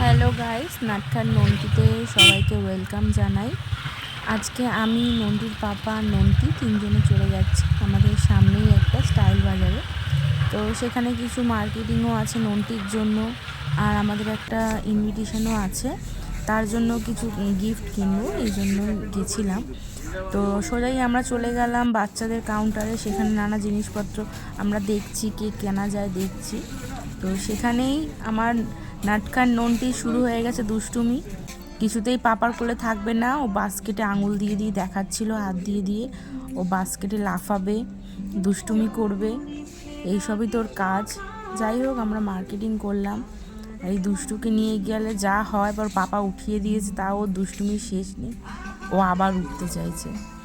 Hello guys নাটখার নন্টিতে সবাইকে welcome জানাই। আজকে আমি নন্টির পাপা আর নন্টি তিনজনে চলে যাচ্ছি আমাদের সামনেই একটা স্টাইল বাজারে। তো সেখানে কিছু মার্কেটিংও আছে নন্টির জন্য আর আমাদের একটা ইনভিটেশনও আছে। তার জন্য কিছু গিফট কিনবো, এই জন্য গেছিলাম। তো সোজাই আমরা চলে গেলাম বাচ্চাদের কাউন্টারে, সেখানে নানা জিনিসপত্র আমরা দেখছি, কে কেনা যায় দেখছি। তো সেখানেই আমার নাটকার ননটি শুরু হয়ে গেছে দুষ্টুমি। কিছুতেই পাপার কোলে থাকবে না। ও বাস্কেটে আঙুল দিয়ে দিয়ে দেখাচ্ছিল, হাত দিয়ে দিয়ে। ও বাস্কেটে লাফাবে, দুষ্টুমি করবে। এইসবই তোর কাজ। যাই হোক, আমরা মার্কেটিং করলাম। আর এই দুষ্টুকে নিয়ে গেলে যা হয় পর পাপা উঠিয়ে দিয়েছে, তাও ওর শেষ নেই। ও আবার উঠতে চাইছে।